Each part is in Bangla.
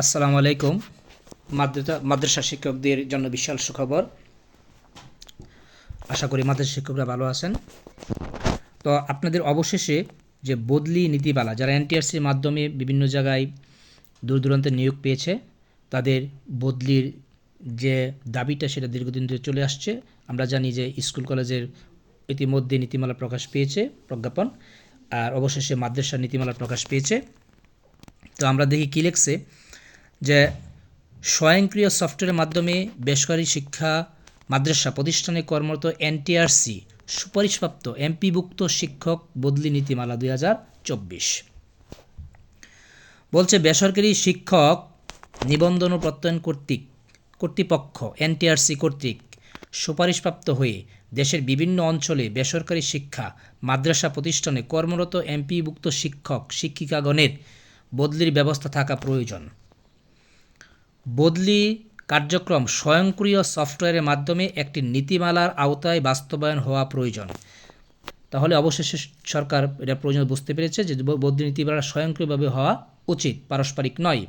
আসসালামু আলাইকুম। মাদ্রাসা মাদ্রাসা শিক্ষকদের জন্য বিশাল সুখবর। আশা করি মাদ্রাসা শিক্ষকরা ভালো আছেন। তো আপনাদের অবশেষে যে বদলি নীতিমালা, যারা এনটিআরসির মাধ্যমে বিভিন্ন জায়গায় দূর দূরান্তে নিয়োগ পেয়েছে, তাদের বদলির যে দাবিটা সেটা দীর্ঘদিন ধরে চলে আসছে। আমরা জানি যে স্কুল কলেজের ইতিমধ্যে নীতিমালা প্রকাশ পেয়েছে, প্রজ্ঞাপন, আর অবশেষে মাদ্রাসা নীতিমালা প্রকাশ পেয়েছে। তো আমরা দেখি কী লিখছে। যে স্বয়ংক্রিয় সফটওয়্যারের মাধ্যমে বেসরকারি শিক্ষা, মাদ্রাসা প্রতিষ্ঠানে কর্মরত এনটিআরসি, সুপারিশপ্রাপ্ত এমপিভুক্ত শিক্ষক বদলি নীতিমালা দুই হাজার চব্বিশ। বলছে বেসরকারি শিক্ষক নিবন্ধন ও প্রত্যয়ন কর্তৃক, কর্তৃপক্ষ, এনটিআরসি কর্তৃক সুপারিশপ্রাপ্ত হয়ে দেশের বিভিন্ন অঞ্চলে বেসরকারি শিক্ষা, মাদ্রাসা প্রতিষ্ঠানে কর্মরত এমপিভুক্ত শিক্ষক, শিক্ষিকাগণের বদলির ব্যবস্থা থাকা প্রয়োজন। বদলি কার্যক্রম স্বয়ংক্রিয় সফটওয়্যারের মাধ্যমে একটি নীতিমালার আওতায় বাস্তবায়ন হওয়া প্রয়োজন। তাহলে অবশেষে সরকার এটা প্রয়োজন বুঝতে পেরেছে যে বদলি নীতিমালা স্বয়ংক্রিয়ভাবে হওয়া উচিত, পারস্পরিক নয়।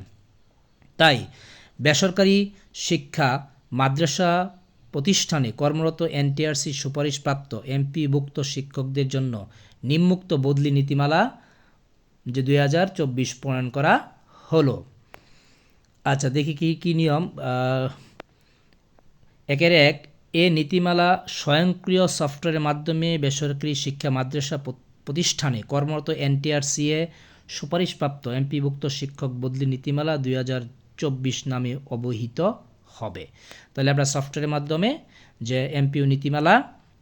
তাই বেসরকারি শিক্ষা মাদ্রাসা প্রতিষ্ঠানে কর্মরত এনটিআরসি সুপারিশপ্রাপ্ত এমপিভুক্ত শিক্ষকদের জন্য নিম্মুক্ত বদলি নীতিমালা যে দুই হাজার চব্বিশ প্রণয়ন করা হলো। আচ্ছা দেখি কি কি নিয়ম। একের এক, এ নীতিমালা স্বয়ংক্রিয় সফটওয়্যারের মাধ্যমে বেসরকারি শিক্ষা মাদ্রাসা প্রতিষ্ঠানে কর্মরত এনটিআরসিএ সুপারিশপ্রাপ্ত এমপিভুক্ত শিক্ষক বদলি নীতিমালা দুই হাজার চব্বিশ নামে অবহিত হবে। তাহলে আমরা সফটওয়্যারের মাধ্যমে যে এমপিও নীতিমালা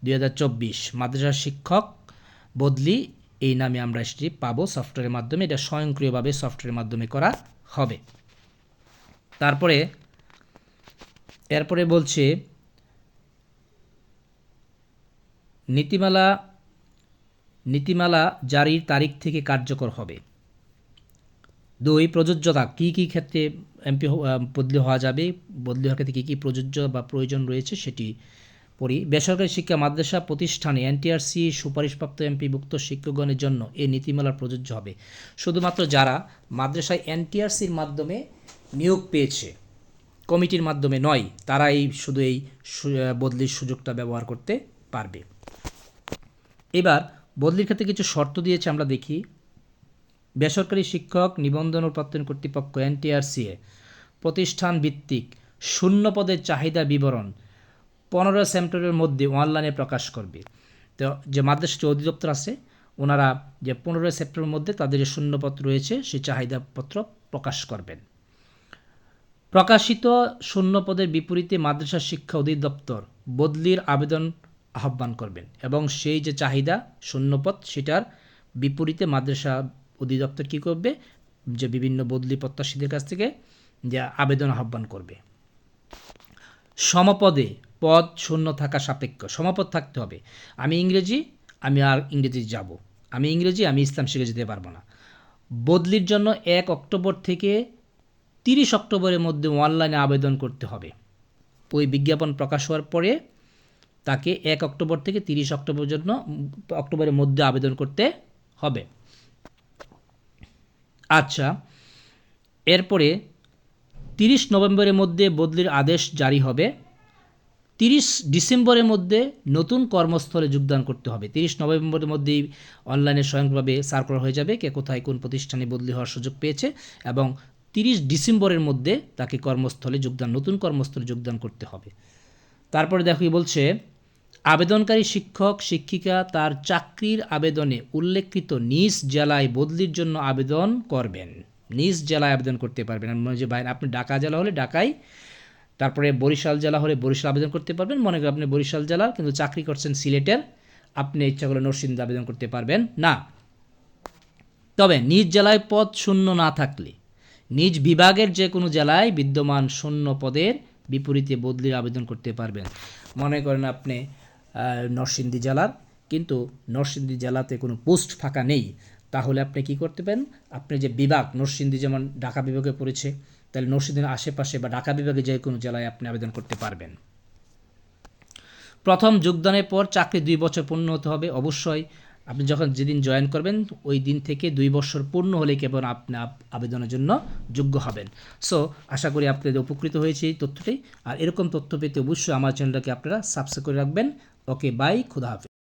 দুই হাজার চব্বিশ মাদ্রাসা শিক্ষক বদলি, এই নামে আমরা সেটি পাবো সফটওয়্যারের মাধ্যমে। এটা স্বয়ংক্রিয়ভাবে সফটওয়্যারের মাধ্যমে করা হবে। তারপরে, এরপরে বলছে, নীতিমালা নীতিমালা জারির তারিখ থেকে কার্যকর হবে। দুই, প্রযোজ্যতা কি কি ক্ষেত্রে এমপি বদলি হওয়া যাবে, বদলি হওয়ার ক্ষেত্রে কী কী প্রযোজ্য বা প্রয়োজন রয়েছে সেটি পড়ি। বেসরকারি শিক্ষা মাদ্রাসা প্রতিষ্ঠানে এনটিআরসি সুপারিশপ্রাপ্ত এমপিভুক্ত শিক্ষকগণের জন্য এই নীতিমালা প্রযোজ্য হবে। শুধুমাত্র যারা মাদ্রাসায় এনটিআরসির মাধ্যমে নিয়োগ পেয়েছে। কমিটির মাধ্যমে নয় তারা এই শুধু এই বদলির সুযোগটা ব্যবহার করতে পারবে। এবার বদলির ক্ষেত্রে কিছু শর্ত দিয়েছে আমরা দেখি। বেসরকারি শিক্ষক নিবন্ধন ও প্রত্যয়ন কর্তৃপক্ষ এনটিআরসিএ প্রতিষ্ঠান ভিত্তিক শূন্য পদের চাহিদা বিবরণ পনেরো সেপ্টেম্বরের মধ্যে অনলাইনে প্রকাশ করবে। তো যে মাদ্রাসা অধিদপ্তর আছে, ওনারা যে পনেরোই সেপ্টেম্বরের মধ্যে তাদের যে শূন্যপত্র রয়েছে, সেই চাহিদাপত্র প্রকাশ করবেন। প্রকাশিত শূন্যপদের বিপরীতে মাদ্রাসা শিক্ষা অধিদপ্তর বদলির আবেদন আহ্বান করবেন এবং সেই যে চাহিদা শূন্যপদ, সেটার বিপরীতে মাদ্রাসা অধিদপ্তর কী করবে? যে বিভিন্ন বদলি প্রত্যাশীদের কাছ থেকে যে আবেদন আহ্বান করবে। সমপদে পদ শূন্য থাকা সাপেক্ষ। সমপদ থাকতে হবে। আমি ইংরেজি, আমি আর ইংরেজি যাব। আমি ইংরেজি, আমি ইসলাম শিখে যেতে পারব না। বদলির জন্য এক অক্টোবর থেকে তিরিশ অক্টোবরের মধ্যে অনলাইনে আবেদন করতে হবে। ওই বিজ্ঞাপন প্রকাশ হওয়ার পরে তাকে এক অক্টোবর থেকে তিরিশ অক্টোবর জন্য অক্টোবরের মধ্যে আবেদন করতে হবে। আচ্ছা এরপরে তিরিশ নভেম্বরের মধ্যে বদলির আদেশ জারি হবে। তিরিশ ডিসেম্বরের মধ্যে নতুন কর্মস্থলে যোগদান করতে হবে। তিরিশ নভেম্বরের মধ্যেই অনলাইনে স্বয়ংক্রিয়ভাবে সার্কুলার হয়ে যাবে কে কোথায় কোন প্রতিষ্ঠানে বদলি হওয়ার সুযোগ পেয়েছে এবং তিরিশ ডিসেম্বরের মধ্যে তাকে কর্মস্থলে যোগদান, নতুন কর্মস্থলে যোগদান করতে হবে। তারপরে দেখো বলছে, আবেদনকারী শিক্ষক, শিক্ষিকা তার চাকরির আবেদনে উল্লেখিত নিজ জেলায় বদলির জন্য আবেদন করবেন। নিজ জেলায় আবেদন করতে পারবেন। মনে যে বাইরে আপনি ঢাকা জেলা হলে ঢাকায়, তারপরে বরিশাল জেলা হলে বরিশাল আবেদন করতে পারবেন। মনে করেন আপনি বরিশাল জেলা, কিন্তু চাকরি করছেন সিলেটের, আপনি ইচ্ছা করলে নরসিংদী আবেদন করতে পারবেন। না। তবে নিজ জেলায় পদ শূন্য না থাকলে নিজ বিভাগের যে কোনো জেলায় বিদ্যমান শূন্য পদের বিপরীতে বদলির আবেদন করতে পারবেন। মনে করেন আপনি নরসিংদী জেলার, কিন্তু নরসিংদী জেলাতে কোনো পোস্ট ফাঁকা নেই। তাহলে আপনি কি করতে পারেন? আপনি যে বিভাগ, নরসিংদী যেমন ঢাকা বিভাগে পড়েছে, তাহলে নরসিংদীর আশেপাশে বা ঢাকা বিভাগে যে কোনো জেলায় আপনি আবেদন করতে পারবেন। প্রথম যোগদানের পর চাকরি দুই বছর পূর্ণ হতে হবে। অবশ্যই আপনি যখন যেদিন জয়েন করবেন, ওই দিন থেকে দুই বছর পূর্ণ হলে কেবল আপনি আবেদনের জন্য যোগ্য হবেন। সো আশা করি আপনাদের উপকৃত হয়েছে এই তথ্যটি। আর এরকম তথ্য পেতে অবশ্যই আমার চ্যানেলটাকে আপনারা সাবস্ক্রাইব করে রাখবেন। ওকে বাই খুদা হাফেজ।